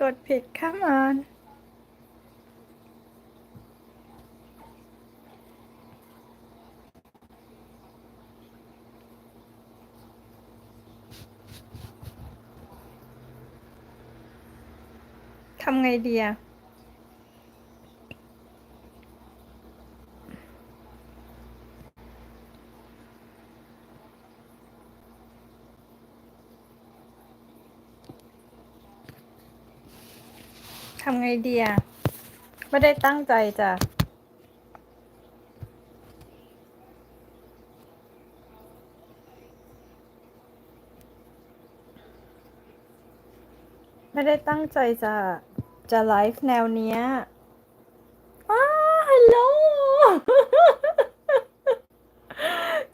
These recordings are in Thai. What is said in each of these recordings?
กดผิดข้างอ่านทำไงดีอะำไงดีอะไม่ได้ตั้งใจจ้ะไม่ได้ตั้งใจจะจะไลฟ์แนวเนี้ยอ้าฮัลโหล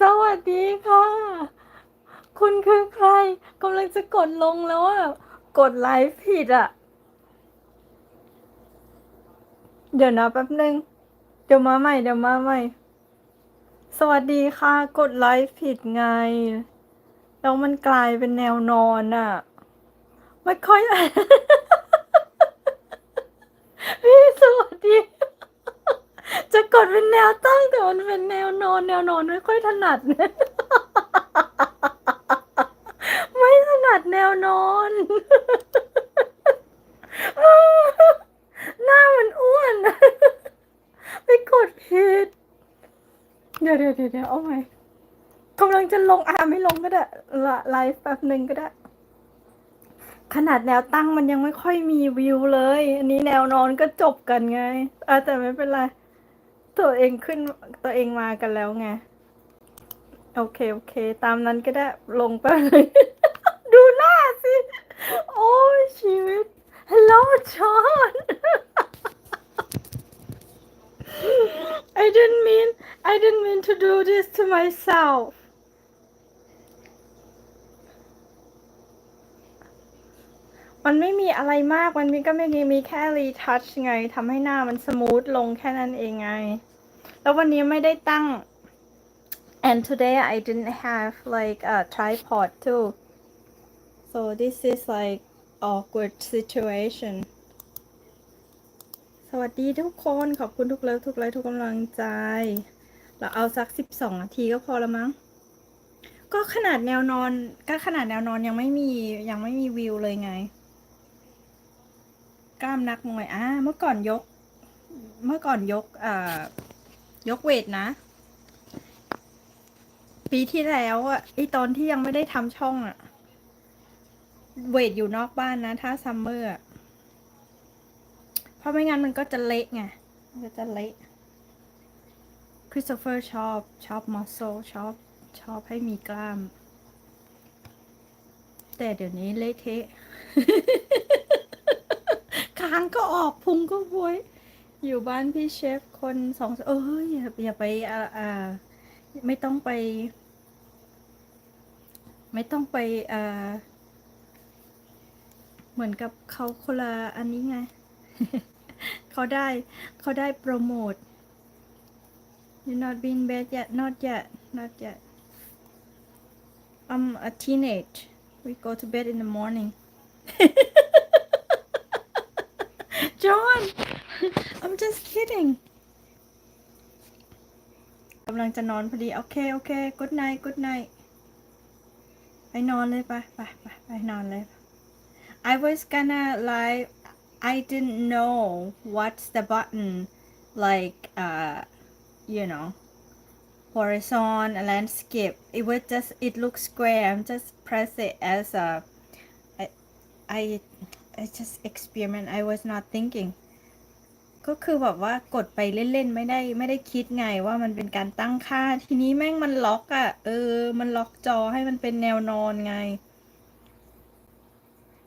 สวัสดีค่ะ คุณคือใครกำลังจะกดลงแล้วอะ กดไลฟ์ผิดอะ เดี๋ยวนะแป๊บนึง เดี๋ยวมาใหม่ เดี๋ยวมาใหม่ สวัสดีค่ะ กดไลฟ์ผิดไง แล้วมันกลายเป็นแนวนอนอะไม่ค่อย พี่สวัสดี จะกดเป็นแนวตั้งแต่มันเป็นแนวนอน แนวนอนไม่ค่อยถนัด ไม่ถนัดแนวนอน หน้ามันอ้วน ไป กดผิด เดี๋ยวเดี๋ยวเดี๋ยวเดี๋ยวเอาใหมกำลังจะลงอ่าไม่ลงก็ได้ละไลฟ์แป๊บหนึ่งก็ได้ ขนาดแนวตั้งมันยังไม่ค่อยมีวิวเลย อันนี้แนวนอนก็จบกันไงเออแต่ไม่เป็นไร ตัวเองขึ้นตัวเองมากันแล้วไง โอเค โอเค ตามนั้นก็ได้ลงไปเลย ดูหน้าสิ โอ้ยชีวิต ฮัลโหลจอห์น I didn't mean I didn't mean to do this to myself มันไม่มีอะไรมากมันมีก็ไม่มีมีแค่รีทัชไงทำให้หน้ามันสมูทลงแค่นั้นเองไง แล้ววันนี้ไม่ได้ตั้ง and today I didn't have like a tripod too so this is like awkward situation สวัสดีทุกคนขอบคุณทุกเลิฟทุกไลค์ทุกกำลังใจ เราเอาสักสิบสองนาทีก็พอละมั้ง ก็ขนาดแนวนอน ก็ขนาดแนวนอนยังไม่มียังไม่มีวิวเลยไง กล้ามนักมวยอ่าเมื่อก่อนยก เมื่อก่อนยกอ่ายกเวทนะ ปีที่แล้วอะไอตอนที่ยังไม่ได้ทำช่องอะ เวทอยู่นอกบ้านนะ ถ้าซัมเมอร์อะ ราะไม่งั้นมันก็จะเละไง มันก็จะเละ คริสโตเฟอร์ชอบชอบมอสโซชอบชอบให้มีกล้าม แต่เดี๋ยวนี้เละเทะคางก็ออกพุงก็บวย อยู่บ้านพี่เชฟคนสองเอออย่าอย่าไปอ่าอ่าไม่ต้องไป ไม่ต้องไปอ่าเหมือนกับเขาคนละอันนี้ไง เขาได้เขาได้โปรโมท you not been bed yet not yet not yet I'm a teenage we go to bed in the morning John I'm just kidding กำลังจะนอนพอดี โอเค โอเค good night good night ไปนอนเลยไปไปไปไปนอนเลย I was gonna lie I didn't know what's the button like uh you know horizon landscape it was just it looks square I'm just press it as a I I I just experiment I was not thinking ก็คือแบบว่ากดไปเล่นๆ ไม่ได้ไม่ได้คิดไงว่ามันเป็นการตั้งค่า ทีนี้แม่งมันล็อกอะ่ะ เออ มันล็อกจอให้มันเป็นแนวนอนไง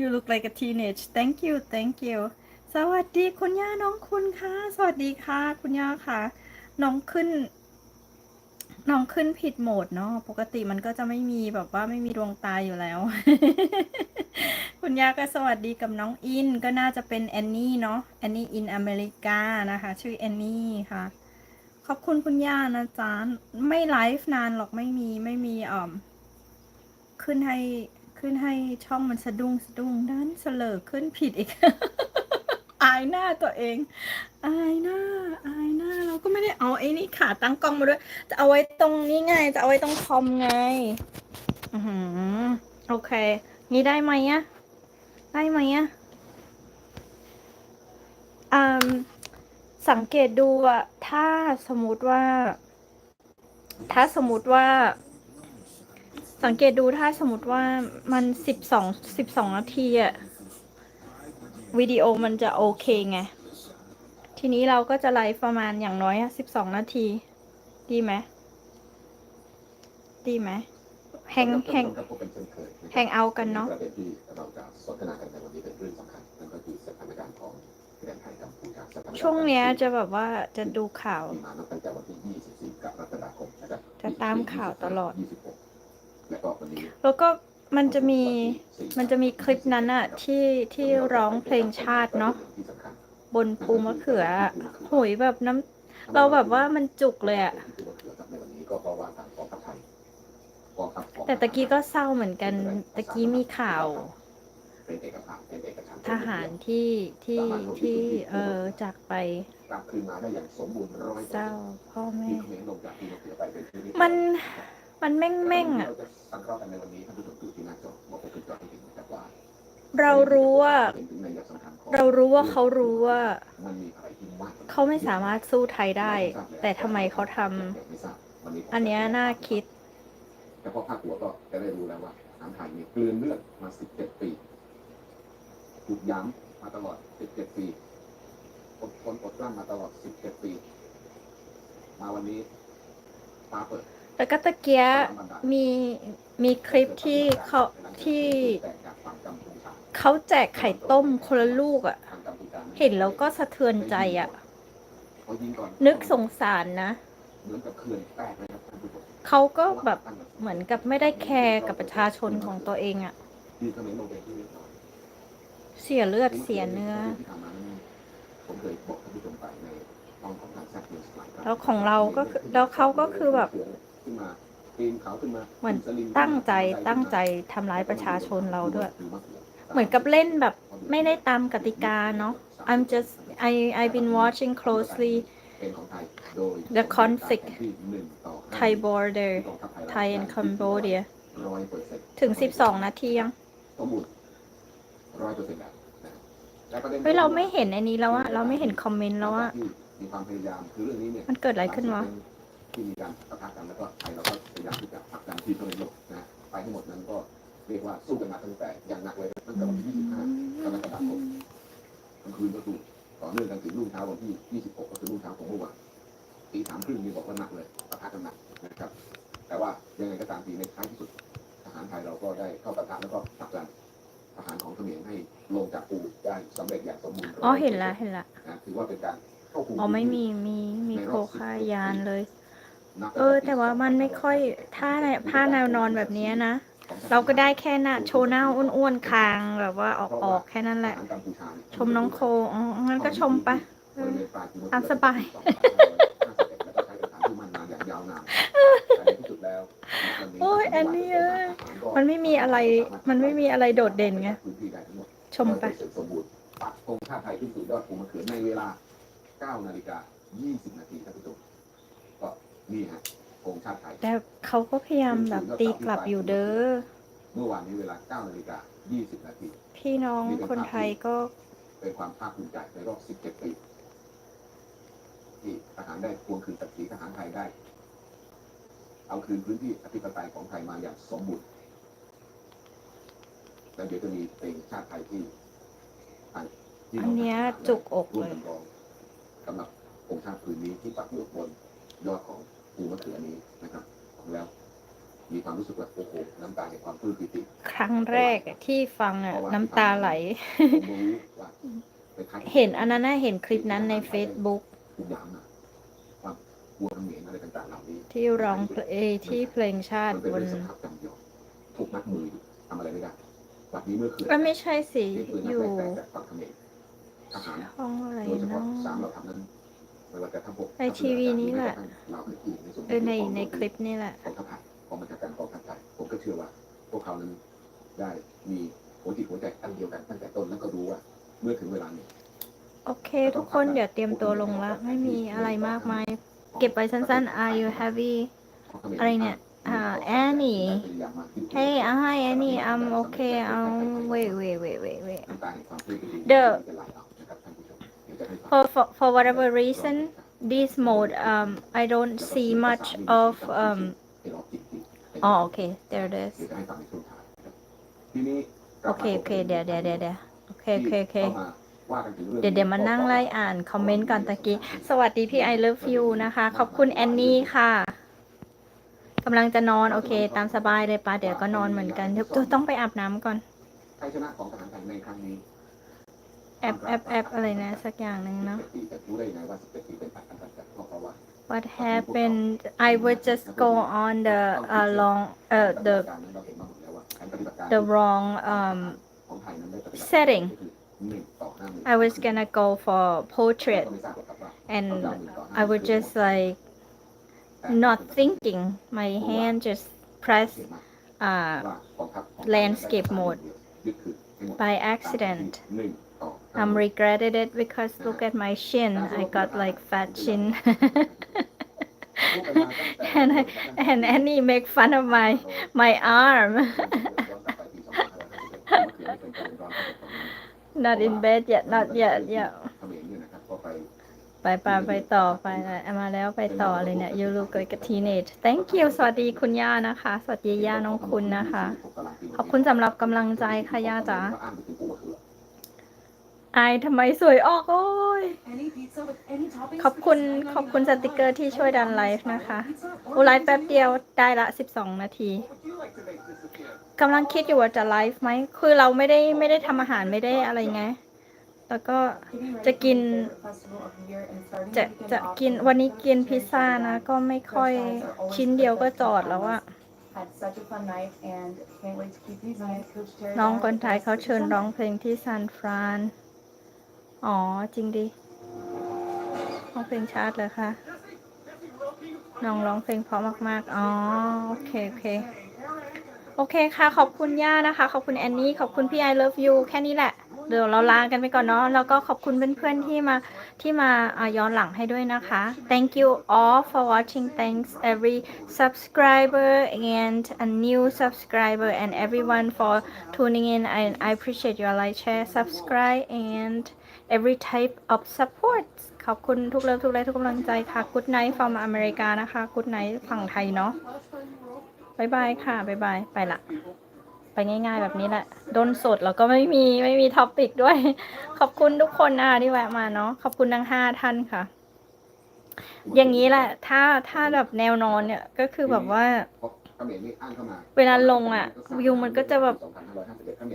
You look like a teenage thank you thank you สวัสดีคุณย่าน้องคุณค่ะ สวัสดีค่ะ คุณย่าค่ะ น้องขึ้น น้องขึ้นผิดโหมดเนาะ ปกติมันก็จะไม่มีแบบว่าไม่มีดวงตาอยู่แล้ว คุณย่าก็สวัสดีกับน้องอิน ก็น่าจะเป็นแอนนี่เนาะ แอนนี่อินอเมริกานะคะ ชื่อแอนนี่ค่ะ ขอบคุณคุณย่านะจ๊ะ ไม่ไลฟ์นานหรอกไม่มีไม่มีอ่อมขึ้นให้ ขึ้นให้ช่องมันสะดุ้งสะดุ้งดันเสลอขึ้นผิดอีก อายหน้าตัวเอง อายหน้า อายหน้า เราก็ไม่ได้เอาไอ้นี่ขาตั้งกล้องมาด้วย จะเอาไว้ตรงนี้ไง จะเอาไว้ตรงคอมไง อือหือโอเค นี่ได้ไหมอะได้ไหมอะอืมสังเกตดูอะถ้าสมมติว่า ถ้าสมมติว่า สังเกตดูถ้าสมมติว่ามันสิบสองสิบสองนาทีอะวิดีโอมันจะโอเคไง ทีนี้เราก็จะไลฟ์ประมาณอย่างน้อยสิบสองนาที ดีไหมดีไหมแฮงแฮงครับผมเป็นเช่นเคยะครับแฮงเอากันเนาะประเด็นที่เราจะสนทนากันในวันนี้เป็นเรื่องสำคัญนั่นก็คือสถานการณ์ของแดนไทยกัมพูชาช่วงเนี้ยจะแบบว่าจะดูข่าว จะตามข่าวตลอด แล้วก็วันนี้แล้วก็มันจะมีมันจะมีคลิปนั้นอะที่ที่ร้องเพลงชาติเนาะที่สำคัญบนภูมะเขืออะโหุยแบบน้ำเราแบบว่ามันจุกเลยอะที่ภูมะเขือครับในวันนี้ก็เพราะว่าทางกองทัพไทยกองทัพของแต่ตะกี้ก็เศร้าเหมือนกันตะกี้มีข่าวเป็นเอกภาพเป็นเอกฉันท์ทหารที่ที่ที่เออจากไปกลับคืนมาได้อย่างสมบูรณ์ร้อยเศร้าพ่อแม่ที่เขมรลงจากภูมะเขือไปเป็นที่เรียบร้อย มันมันแม่งแม่งๆอะเราจะสังเคราะห์กันในวันนี้ท่านผู้ชมดูที่หน้าจอบอกผมคือจอให้เห็นนะครับว่าเรารู้ว่าเป็นถึงนัยสำคัญของเรารู้ว่าเขารู้ว่ามันมีอะไรที่มากกว่เขาไม่สามารถสู้ไทยได้ แต่ทำไมเขาทำไม่ทราบวันนี้ผมอันเนี้ยน่าคิดเฉพาะภาคหัวก็จะได้รู้แล้วว่าทางไทยมีกลืนเลือดมา 17 ปีถูกย้ำมาตลอด 17 ปีอดทนอดกลั้นมาตลอด 17 ปี มาวันนี้ฟ้าเปิด แล้วก็ตะเกียมีมีคลิปที่เขาที่เขาแจกไข่ต้มคนละลูกอะ่ะ เห็นแล้วก็สะเทือนใจอะ่ะ นึกสงสารนะ เขาก็แบบเหมือนกับไม่ได้แคร์กับประชาชนของตัวเองอะ่ะ เสียเลือดเสียเนื้อ แล้วของเราก็แล้วเขาก็คือแบบ ขึ้นมาปีนเขาขึ้นมาเหมือนตั้งใจตั้งใจทำร้ายประชาชนเราด้วย เหมือนกับเล่นแบบไม่ได้ตามกติกาเนาะ I'm just I I've been watching closely เป็นของไทยโดย the conflict ที่หนึ่งต่อห้า Thai border กองทัพ Thai and Cambodia ร้อยเปอร์เซ็นต์ถึง 12 นาทียังสมบูรณ์ร้อยเปอร์เซ็นต์แล้วนะครับและประด็นเฮ้ยเราไม่เห็นอันนี้แล้วอะเราไม่เห็นคอมเมนต์แล้วอะที่มีความพยายามคือเรื่องนี้เนี่ยมันเกิดอะไรขึ้นวะ ที่มีการปะทะกันแล้วก็ไทยเราก็พยายามที่จะผลักดันที่เขมรโลกนะไปทั้งหมดนั้นก็เรียกว่าสู้กันมาตั้งแต่อย่างหนักเลยนะตั้งแต่วันที่ 25กรกฎาคมกลางคืนก็คือต่อเนื่องกันถึงรุ่งเช้าวันที่ 26 ก็คือรุ่งเช้าของเมื่อวานตีสามครึ่งนี่บอกว่าหนักเลยปะทะกันหนักนะครับ แต่ว่ายังไงก็ตามทีในท้ายที่สุดทหารไทยเราก็ได้เข้าปะทะแล้วก็ผลักดันทหารของเขมรให้ลงจากปูได้สำเร็จอย่างสมบูรณ์อ๋อเห็นละเห็นละนะถือว่าเป็นการเข้าคุมอ๋อไม่มีมีมีโคคายานเลยนับ เออ แต่ว่ามันไม่ค่อยถ้าในผ้าแนวนอนแบบเนี้ยนะ เราก็ได้แค่หน้าโชว์หน้าอ้วนๆคางแบบว่าออกออกแค่นั้นแหละทหารกัมพูชาเยชมน้องโคอ๋องั้นก็ชมไปบริเวณปลายกิโลเมตรตามสบายแล้วก็ใช้เป็นฐานที่มั่นนานอย่างยาวนานแต่ในที่สุดแล้วโอ้ยอันนี้เอ้ยมันไม่มีอะไร มันไม่มีอะไรโดดเด่นไงพื้นที่ได้ทั้งหมดชมไปสมบูรณ์ปักธงชาติไทยขึ้นสู่ยอดภูมะเขือในเวลา9นาฬิกา20นาทีท่านผู้ชมก็ นี่ฮะธงชาติไทย แต่เขาก็พยายามแบบตีกลับอยู่เด้อ เมื่อวานนี้เวลา9นาฬิกา20นาที พี่น้องคนไทยก็ เป็นความภาคภูมิใจในรอบ 17 ปีที่ทหารได้ทวงคืนศักดิ์ศรีทหารไทยได้ เอาคืนพื้นที่อธิปไตยของไทยมาอย่างสมบูรณ์แล้วเดี๋ยวจะมีเพลงชาติไทยที่ทางที่อันเนี้ยจุกอกร่วมเลยกันร้องสำหรับองค์ชาติพื้นนี้ที่ปักอยู่บนยอดของ ภูมะเขือนี้นะครับแล้ว มีความรู้สึกว่าโอ้โหน้ำตาแห่งความปลื้มปิติ ครั้งแรกอะที่ฟังอะ น้ำตาไหล ผมรู้ว่าเป็นใครเห็นอันนั้นน่ะเห็นคลิปนั้นใน Facebook ทุกอย่างนะความกลัวเขมรอะไรต่างๆเหล่านี้ ที่ร้องเพลงที่เพลงชาติมันเป็นบนเรื่องสภาพจำยอมถูกมัดมืออยู่ทำอะไรไม่ได้วันนี้เมื่อคืนก็ไม่ใช่สิเสียงปืนอนัดยู่แรกๆจากฝั่งเขมรทหารห้องอะไรโดยเฉพาะเนาะสามเราทำนั้น ไม่ว่าจะทั้งพวกในทีวีนี้แหละเราอื่นๆในส่วนเออในในคลิปนี่แหละกองทัพไทยกองบัญชาการกองทัพไทยผมก็เชื่อว่า พวกเขานั้นได้มีหัวจิตหัวใจอันเดียวกันตั้งแต่ต้นแล้วก็รู้ว่า เมื่อถึงเวลานี้โอเค ทุกคนเดี๋ยวเตรียมตัวลงละไม่มีอะไรมากมาย เก็บไว้สั้นๆ Are you happy อะไรเนี่ยอ่า Annie Hey hi Annie I'm okay um wait wait wait wait wait The for for for whatever reason this mode um I don't see much of um oh okay there it is โอเคโอเคเดี๋ยวเดี๋ยวเดี๋ยวเดี๋ยวโอเคโอเคโอเคเดี๋ยวเดี๋ยวมานั่งไล่อ่านคอมเมนต์ก่อนตะกี้ สวัสดีพี่ I love you นะคะ ขอบคุณแอนนี่ค่ะกำลังจะนอน โอเค ตามสบายเลยปะเดี๋ยวก็นอนเหมือนกันเดี๋ยวต้องไปอาบน้ำก่อนชัยชนะของทหารไทยในครั้งนี้ แอปแอปแอปอะไรนะ สักอย่างหนึ่งเนาะ รู้ได้ยังไงว่าสเปกตีเป็นอันดับจากเพราะว่า What happened I would just go on the uh, long uh, the the wrong um setting I was gonna go for portrait and I was just like not thinking my hand just press uh, landscape mode by accident I'm regretted it because look at my chin I got like fat chin and I, and Annie make fun of my my arm not in bed yet not yet yeah ไปไปไปต่อไปนะมาแล้วไปต่อเลยเนี่ย you look like a teenage thank you สวัสดีคุณย่านะคะ สวัสดีย่าน้องคุณนะคะ ขอบคุณสำหรับกำลังใจค่ะย่าจ๋า อายทำไมสวยออกโอ้ย ขอบคุณขอบคุณสติกเกอร์ที่ช่วยดันไลฟ์นะคะอูไลฟ์แป๊บเดียวได้ละ 12 นาทีกำลังคิดอยู่ว่าจะไลฟ์ไหม คือเราไม่ได้ไม่ได้ทำอาหารไม่ได้อะไรไง แล้วก็จะกิน จะจะกินวันนี้กินพิซซ่านะ ก็ไม่ค่อยชิ้นเดียวก็จอดแล้วอะน้องคนไทยเขาเชิญร้องเพลงที่ซานฟราน อ๋อ จริงดิร้องเพลงชาติเลยค่ะ น้องร้องเพลงเพราะมากๆ อ๋อ โอเค โอเค โอเคค่ะ ขอบคุณย่านะคะ ขอบคุณแอนนี่ ขอบคุณพี่ I love you แค่นี้แหละ เดี๋ยวเราลากันไปก่อนเนาะ แล้วก็ขอบคุณเพื่อนๆที่มาที่มาย้อนหลังให้ด้วยนะคะ thank you all for watching thanks every subscriber and a new subscriber and everyone for tuning in and I appreciate your like share subscribe and every type of support ขอบคุณทุกเลิฟทุกไลค์ทุกกำลังใจค่ะ good night from อเมริกานะคะ good night ฝั่งไทยเนาะบายบายค่ะบายบายไปละ ไปง่ายๆแบบนี้แหละโดนสดแล้วก็ไม่มีไม่มีท็อปิกด้วย ขอบคุณทุกคนนะคะที่แวะมาเนาะขอบคุณทั้งห้าท่านค่ะ อย่างนี้แหละ ถ้าถ้าแบบแนวนอนเนี่ยก็คือแบบว่า เวลาลงอะวิวมันก็จะแบบ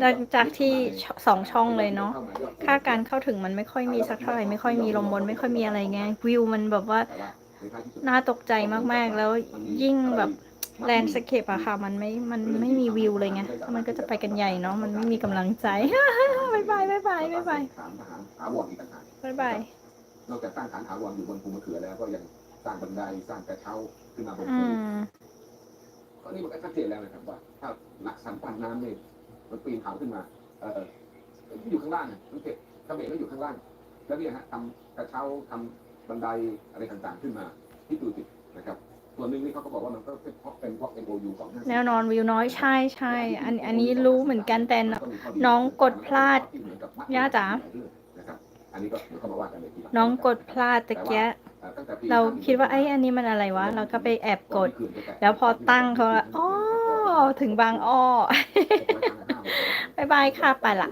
หลังจากที่สองช่องเลยเนาะค่าการเข้าถึงมันไม่ค่อยมีสักเท่าไหร่ไม่ค่อยมีลมบนไม่ค่อยมีอะไรไงวิวมันแบบว่าน่าตกใจมากๆ แล้วยิ่งแบบแลนด์สเคปอะค่ะ มันไม่ มันไม่มีวิวเลยไงแล้วมันก็จะไปกันใหญ่เนาะ มันไม่มีกำลังใจบายบายบายบายบายบายถาวรอีกต่างหากบายบาย นอกจากตั้งฐานถาวรอยู่บนภูมะเขือแล้วก็ยังสร้างบันไดสร้างกระเช้าขึ้นมาบนอืภูม ก็นี่มันก็ชัดเจนแล้วนะครับว่าถ้าหลักสันปันน้ำเนี่ยมันปีนเขาขึ้นมา เออที่อยู่ข้างล่างอะมันเก็บกระเบนก็อยู่ข้างล่าง แล้วเนี่ยฮะทำกระเช้าทำบันไดอะไรต่างๆขึ้นมาที่ดูสินะครับส่วนหนึ่งนี่เขาก็บอกว่ามันก็เป็นเพราะเป็นเพราะ MOU ของแนวนอนวิวน้อยใช่ใช่อันอันนี้รู้เหมือนกันแต่น้องกดพลาดย่าจ๋านะครับอันนี้ก็เดี๋ยวเข้ามาว่ากันในทีหลังน้องกดพลาดตะเกียะอ่อตั้งแต่ปี เราคิดว่าไอ้ยอันนี้มันอะไรวะ เราก็ไปแอบกด แล้วพอตั้งเขาละอ๋อถึงบางอ้อบายบายค่ะไปละ